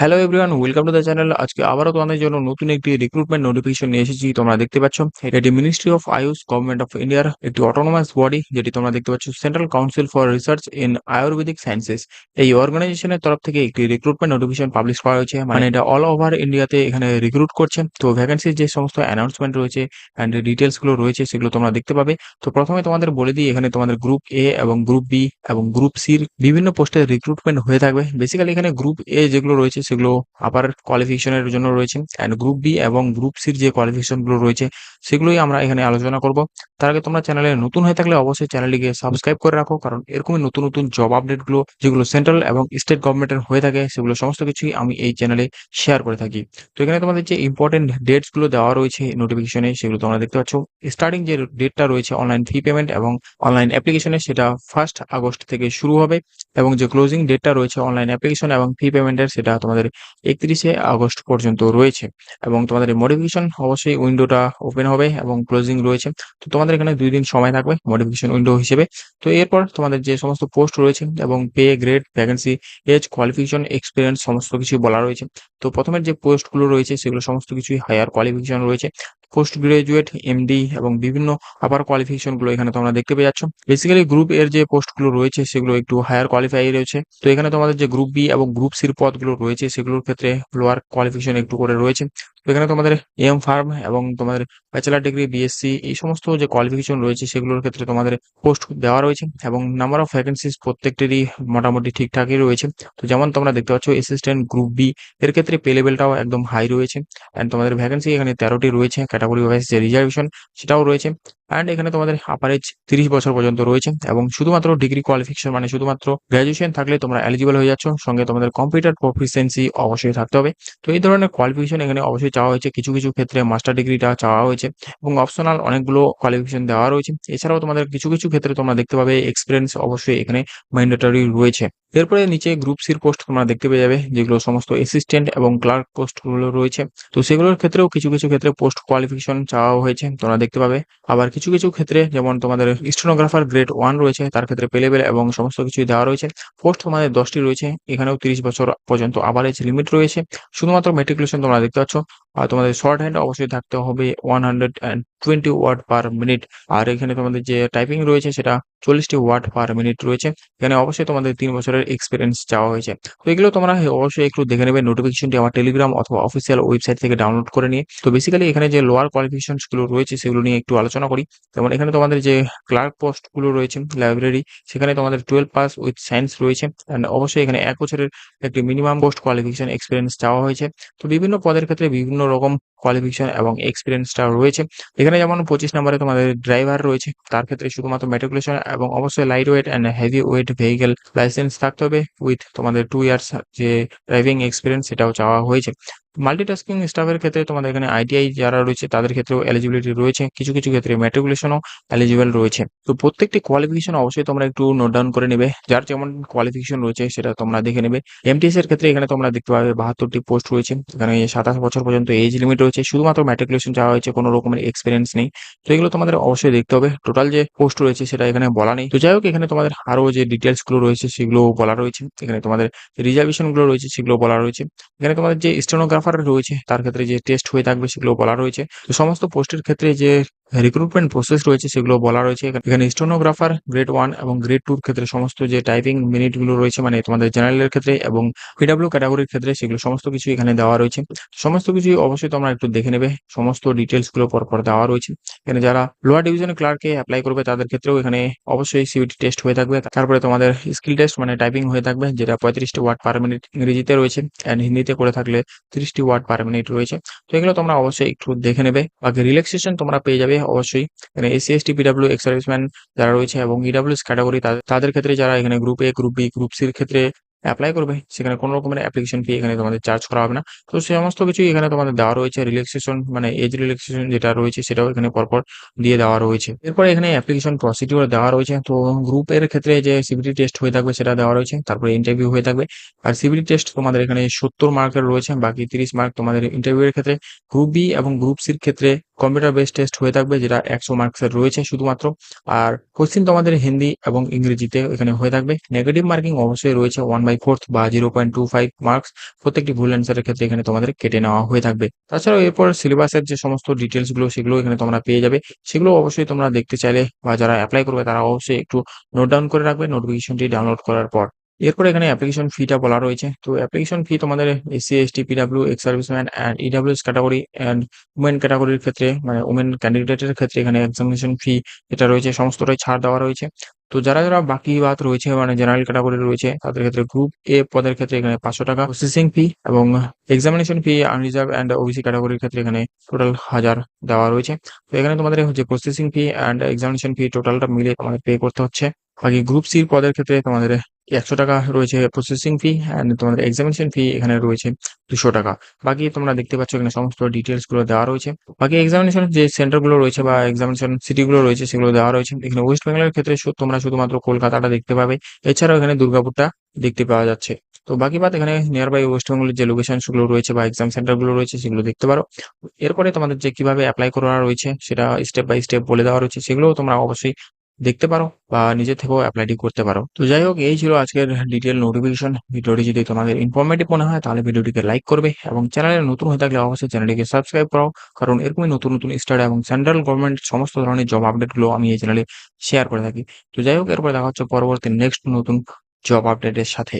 Hello everyone welcome to the channel আজকে আবারও তোমাদের জন্য নতুন একটি রিক্রুটমেন্ট নোটিফিকেশন নিয়ে এসেছি। তোমরা দেখতে পাচ্ছ, এটি ministry of AYUSH government of ইন্ডিয়ার একটি অটোনোমাস বডি যেটি তোমরা দেখতে পাচ্ছ central council for research in Ayurvedic sciences এই অর্গানাইজেশনের তরফ থেকে একটি রিক্রুটমেন্ট নোটিফিকেশন পাবলিশ করা হয়েছে। মানে এটা অল ওভার ইন্ডিয়াতে এখানে রিক্রুট করছে তো ভ্যাকেন্সির যে সমস্ত অ্যানাউন্সমেন্ট রয়েছে অ্যান্ড ডিটেলসগুলো রয়েছে, সেগুলো তোমরা দেখতে পাবে। তো প্রথমে তোমাদের বলে দিই, এখানে তোমাদের গ্রুপ এ এবং গ্রুপ বি এবং গ্রুপ সির বিভিন্ন পোস্টে রিক্রুটমেন্ট হয়ে থাকবে। বেসিক্যালি এখানে গ্রুপ এ যেগুলো রয়েছে সেগুলো আপার কোয়ালিফিকেশনের জন্য রয়েছে অ্যান্ড গ্রুপ বি এবং গ্রুপ সির যে কোয়ালিফিকেশনগুলো রয়েছে, সেগুলোই আমরা এখানে আলোচনা করব। তার আগে তোমরা চ্যানেলে নতুন হয়ে থাকলে অবশ্যই চ্যানেলটিকে সাবস্ক্রাইব করে রাখো, কারণ এরকমই নতুন নতুন জব আপডেটগুলো যেগুলো সেন্ট্রাল এবং স্টেট গভর্নমেন্টের হয়ে থাকে, সেগুলো সমস্ত কিছুই আমি এই চ্যানেলে শেয়ার করে থাকি। তো এখানে তোমাদের যে ইম্পর্টেন্ট ডেটসগুলো দেওয়া রয়েছে নোটিফিকেশনে সেগুলো তোমরা দেখতে পাচ্ছ। স্টার্টিং যে ডেটটা রয়েছে অনলাইন ফি পেমেন্ট এবং অনলাইন অ্যাপ্লিকেশনে সেটা ফার্স্ট আগস্ট থেকে শুরু হবে, এবং যে ক্লোজিং ডেটটা রয়েছে অনলাইন অ্যাপ্লিকেশন এবং ফি পেমেন্টের সেটা তোমাদের একত্রিশে আগস্ট পর্যন্ত রয়েছে। এবং তোমাদের মডিফিকেশন অবশ্যই উইন্ডোটা ওপেন হবে এবং ক্লোজিং রয়েছে। তো তোমাদের এখানে দুই দিন সময় থাকবে মডিফিকেশন উইন্ডো হিসেবে। তো এরপর তোমাদের যে সমস্ত পোস্ট রয়েছে এবং pay grade vacancy age qualification experience সমস্ত কিছু বলা রয়েছে। তো প্রথমের যে পোস্টগুলো রয়েছে সেগুলো সমস্ত কিছুই হায়ার কোয়ালিফিকেশন রয়েছে। পোস্ট গ্রাজুয়েট এমডি এবং বিভিন্ন আপার কোয়ালিফিকেশনগুলো এখানে তোমরা দেখতে পেয়ে যাচ্ছ। বেসিক্যালি গ্রুপ এর যে পোস্টগুলো রয়েছে সেগুলো একটু হায়ার কোয়ালিফাই রয়েছে। তো এখানে তোমাদের যে গ্রুপ বি এবং গ্রুপ সির পদগুলো রয়েছে সেগুলোর ক্ষেত্রে লোয়ার কোয়ালিফিকেশন একটু করে রয়েছে। এখানে তোমাদের এম ফার্ম এবং তোমাদের ব্যাচেলার ডিগ্রি বিএসসি এই সমস্ত যে কোয়ালিফিকেশন রয়েছে সেগুলোর ক্ষেত্রে তোমাদের পোস্ট দেওয়া রয়েছে এবং নাম্বার অফ ভ্যাকেন্সিস প্রত্যেকটিরই মোটামুটি ঠিকঠাকই রয়েছে। তো যেমন তোমরা দেখতে পাচ্ছ অ্যাসিস্ট্যান্ট গ্রুপ বি এর ক্ষেত্রে পে লেভেলটাও একদম হাই রয়েছে। অ্যান্ড তোমাদের ভ্যাকেন্সি এখানে তেরোটি রয়েছে ক্যাটাগরি ওয়াইজ যে রিজার্ভেশন সেটাও রয়েছে। অ্যান্ড এখানে তোমাদের এজ তিরিশ বছর পর্যন্ত রয়েছে এবং শুধুমাত্র ডিগ্রি কোয়ালিফিকেশন মানে শুধুমাত্র গ্র্যাজুয়েশন থাকলে তোমরা এলিজিবল হয়ে যাচ্ছ। সঙ্গে তোমাদের কম্পিউটার প্রফিসিয়েন্সি অবশ্যই থাকতে হবে। তো এই ধরনের কোয়ালিফিকেশন এখানে অবশ্যই চাওয়া হয়েছে। কিছু কিছু ক্ষেত্রে মাস্টার ডিগ্রিটা চাওয়া হয়েছে এবং অপশনাল অনেকগুলো কোয়ালিফিকেশন দেওয়া রয়েছে। এছাড়াও তোমাদের কিছু কিছু ক্ষেত্রে তোমরা দেখতে পাবে এক্সপিরিয়েন্স অবশ্যই এখানে ম্যান্ডেটরি রয়েছে। এরপরে নিচে গ্রুপ সির পোস্ট তোমরা দেখতে পেয়ে যাবে যেগুলো সমস্ত অ্যাসিস্ট্যান্ট এবং ক্লার্ক পোস্টগুলো রয়েছে। তো সেগুলোর ক্ষেত্রেও কিছু কিছু ক্ষেত্রে পোস্ট কোয়ালিফিকেশন চাওয়া হয়েছে। তোমরা দেখতে পাবে। আবার কিছু কিছু ক্ষেত্রে, যেমন তোমাদের স্টেনোগ্রাফার গ্রেড ওয়ান রয়েছে, তার ক্ষেত্রে পেলেবেল এবং সমস্ত কিছুই দেওয়া রয়েছে। পোস্ট তোমাদের দশটি রয়েছে, এখানেও তিরিশ বছর পর্যন্ত আবার এজ লিমিট রয়েছে। শুধুমাত্র মেট্রিকুলেশন তোমরা দেখতে পাচ্ছ, আর তোমাদের শর্ট হ্যান্ড অবশ্যই থাকতে হবে one hundred and twenty word per minute আর এখানে তোমাদের যে টাইপিং রয়েছে, সেটা চল্লিশটি ওয়ার্ড পার মিনিট রয়েছে। এখানে অবশ্যই তোমাদের তিন বছরের এক্সপিরিয়েন্স চাওয়া হয়েছে। তো এগুলো তোমরা অবশ্যই একটু দেখে নেবে নোটিফিকেশনটি আমার টেলিগ্রাম অথবা অফিসিয়াল ওয়েবসাইট থেকে ডাউনলোড করে নিয়ে। তো বেসিক্যালি এখানে যে লোয়ার কোয়ালিফিকেশনগুলো রয়েছে, সেগুলো নিয়ে একটু আলোচনা করি। যেমন এখানে তোমাদের যে ক্লার্ক পোস্টগুলো রয়েছে লাইব্রেরি সেখানে তোমাদের টুয়েলভ পাস উইথ সায়েন্স রয়েছে। অ্যান্ড অবশ্যই এখানে এক বছরের একটি মিনিমাম পোস্ট কোয়ালিফিকেশন এক্সপিরিয়েন্স চাওয়া হয়েছে। তো বিভিন্ন পদের ক্ষেত্রে বিভিন্ন রকম কোয়ালিফিকেশন এবং এক্সপিরিয়েন্সটা রয়েছে। এখানে যেমন পঁচিশ নম্বরে তোমাদের ড্রাইভার রয়েছে, তার ক্ষেত্রে শুধুমাত্র মেট্রিকুলেশন এবং অবশ্যই light weight and heavy weight vehicle licence থাকতে হবে উইথ তোমাদের টু ইয়ার্স যে ড্রাইভিং এক্সপিরিয়েন্স সেটাও চাওয়া হয়েছে। মাল্টিটাস্কিং স্টাফের ক্ষেত্রে তোমাদের এখানে আইটিআই যারা রয়েছে, তাদের ক্ষেত্রেও এলিজিবিলিটি রয়েছে। কিছু কিছু ক্ষেত্রে ম্যাট্রিকুলেশনও এলিজিবল রয়েছে। তো প্রত্যেকটি কোয়ালিফিকেশন অবশ্যই তোমরা একটু নোট ডাউন করে নেবে। যার যেমন কোয়ালিফিকেশন রয়েছে সেটা তোমরা দেখে নেবে। এমটিএস এর ক্ষেত্রে এখানে তোমরা দেখতে পাবে বাহাত্তরটি পোস্ট রয়েছে। এখানে সাতাশ বছর পর্যন্ত এজ লিমিট রয়েছে। শুধুমাত্র ম্যাট্রিকুলেশন যাওয়া হয়েছে, কোনো রকমের এক্সপিরিয়েন্স নেই। তো এগুলো তোমাদের অবশ্যই দেখতে হবে। টোটাল যে পোস্ট রয়েছে সেটা এখানে বলা নেই। তো যাই হোক, এখানে তোমাদের আরও যে ডিটেলসগুলো রয়েছে সেগুলো বলা রয়েছে। এখানে তোমাদের রিজার্ভেশনগুলো রয়েছে সেগুলো বলা রয়েছে। এখানে তোমাদের যে স্টেনোগ্রাফার রয়েছে, তার ক্ষেত্রে যে টেস্ট হয়ে থাকবে সেগুলো বলা রয়েছে। তো সমস্ত পোস্টের ক্ষেত্রে যে রিক্রুটমেন্ট প্রসেস রয়েছে, সেগুলো বলা রয়েছে। এখানে স্টোনোগ্রাফার গ্রেড ওয়ান এবং গ্রেড টুর ক্ষেত্রে সমস্ত যে টাইপিং মিনিটগুলো রয়েছে মানে তোমাদের জেনারেলের ক্ষেত্রে এবং পিডাব্লিউ ক্যাটাগরির ক্ষেত্রে, সেগুলো সমস্ত কিছু এখানে দেওয়া রয়েছে। সমস্ত কিছুই অবশ্যই তোমরা একটু দেখে নেবে। সমস্ত ডিটেলসগুলো পরপর দেওয়া রয়েছে। এখানে যারা লোয়ার ডিভিশনের ক্লার্কে অ্যাপ্লাই করবে, তাদের ক্ষেত্রেও এখানে অবশ্যই সিবিটি টেস্ট হয়ে থাকবে। তারপরে তোমাদের স্কিল টেস্ট মানে টাইপিং হয়ে থাকবে, যেটা পঁয়ত্রিশটি ওয়ার্ড পার মিনিট ইংরেজিতে রয়েছে অ্যান্ড হিন্দিতে করে থাকলে তিরিশটি ওয়ার্ড পার মিনিট রয়েছে। তো এগুলো তোমরা অবশ্যই একটু দেখে নেবে। বাকি রিল্যাক্সেশন তোমরা পেয়ে যাবে। অবশ্যই। এখানে SC ST PW ex serviceman যারা রয়েছে এবং ইডাব্লিউএস ক্যাটাগরি তাদের ক্ষেত্রে যারা এখানে group A group B group সির ক্ষেত্রে অ্যাপ্লাই করবে, সেখানে কোনো রকমের অ্যাপ্লিকেশন ফি এখানে তোমাদের চার্জ করা হবে না। তো সে সমস্ত কিছুই এখানে তোমাদের দেওয়া রয়েছে। রিল্যাক্সেশন মানে এজ রিল্যাক্সেশন যেটা রয়েছে সেটাও এখানে পরপর দিয়ে দেওয়া রয়েছে। এরপরে এখানে অ্যাপ্লিকেশন প্রসিডিওর দেওয়া রয়েছে। তো গ্রুপের ক্ষেত্রে যে সিবিটি টেস্ট হয়ে থাকবে সেটা দেওয়া রয়েছে। তারপরে ইন্টারভিউ হয়ে থাকবে। আর সিবিটি টেস্ট তোমাদের এখানে সত্তর মার্কের রয়েছে। বাকি তিরিশ মার্ক তোমাদের ইন্টারভিউ এর ক্ষেত্রে গ্রুপ বি এবং গ্রুপ সির ক্ষেত্রে কম্পিউটার বেস টেস্ট হয়ে থাকবে, যেটা একশো মার্কসের রয়েছে শুধুমাত্র। আর কোশ্চিন তোমাদের হিন্দি এবং ইংরেজিতে এখানে হয়ে থাকবে। নেগেটিভ মার্কিং অবশ্যই রয়েছে ওয়ান বাই ফোর্থ বা zero point two five marks প্রত্যেকটি ভুল অ্যান্সারের ক্ষেত্রে এখানে তোমাদের কেটে নেওয়া হয়ে থাকবে। তাছাড়াও এরপর সিলেবাসের যে সমস্ত ডিটেলসগুলো, সেগুলো এখানে তোমরা পেয়ে যাবে। সেগুলো অবশ্যই তোমরা দেখতে চাইলে বা যারা অ্যাপ্লাই করবে, তারা অবশ্যই একটু নোট ডাউন করে রাখবে। নোটিফিকেশনটি ডাউনলোড করার পর। এরপর এখানে অ্যাপ্লিকেশন ফিটা বলা রয়েছে। তো অ্যাপ্লিকেশন ফি তোমাদের SC ST PW ex serviceman and EWS category and women ক্যাটাগরির ক্ষেত্রে মানে উমেন ক্যান্ডিডেটের ক্ষেত্রে এখানে এক্সামিনেশন ফি যেটা রয়েছে, সমস্তটাই ছাড় দেওয়া রয়েছে। তো যারা যারা বাকি বাদ রয়েছে মানে জেনারেল ক্যাটাগরি রয়েছে, তাদের ক্ষেত্রে গ্রুপ এ পদের ক্ষেত্রে এখানে পাঁচশো টাকা প্রসেসিং ফি এবং examination fee unreserved and OBC ক্যাটাগরির ক্ষেত্রে এখানে টোটাল হাজার দেওয়া রয়েছে। তো এখানে তোমাদের হচ্ছে processing fee and examination fee টোটালটা মিলিয়ে তোমাদের পে করতে হচ্ছে। বাকি গ্রুপ সির পদের ক্ষেত্রে তোমাদের একশো টাকা রয়েছে প্রসেসিং ফি অ্যান্ড তোমাদের এক্সামিনেশন ফি এখানে রয়েছে দুশো টাকা। বাকি তোমরা দেখতে পাচ্ছ এখানে সমস্ত ডিটেলসগুলো দেওয়া রয়েছে। বাকি এক্সামিনেশন যে সেন্টারগুলো রয়েছে বা এক্সামিনেশন সিটি গুলো রয়েছে সেগুলো দেওয়া রয়েছে। এখানে ওয়েস্ট বেঙ্গলের ক্ষেত্রে তোমরা শুধুমাত্র কলকাতাটা দেখতে পাবে। এছাড়াও এখানে দুর্গাপুরটা দেখতে পাওয়া যাচ্ছে। তো বাকি বাদ এখানে নিয়ার বাই ওয়েস্ট বেঙ্গলের যে লোকেশনগুলো রয়েছে বা এক্সাম সেন্টারগুলো রয়েছে সেগুলো দেখতে পারো। এরপরে তোমাদের যে কীভাবে অ্যাপ্লাই করা রয়েছে সেটা স্টেপ বাই স্টেপ বলে দেওয়া রয়েছে। সেগুলোও তোমরা অবশ্যই দেখতে পারো বা নিজে থেকেও অ্যাপ্লাইটি করতে পারো। তো যাই হোক, এই ছিল আজকের ডিটেল নোটিফিকেশন ভিডিওটি যদি তোমাদের ইনফরমেটিভ মনে হয়, তাহলে ভিডিওটিকে লাইক করবে এবং চ্যানেলে নতুন হয়ে থাকলে অবশ্যই চ্যানেলটিকে সাবস্ক্রাইব করো। কারণ এরকমই নতুন নতুন স্টার্ট এবং সেন্ট্রাল গভর্নমেন্ট সমস্ত ধরনের জব আপডেটগুলো আমি এই চ্যানেলে শেয়ার করে থাকি। তো যাই হোক, এরপরে দেখা হচ্ছে পরবর্তী নেক্সট নতুন জব আপডেটের সাথে।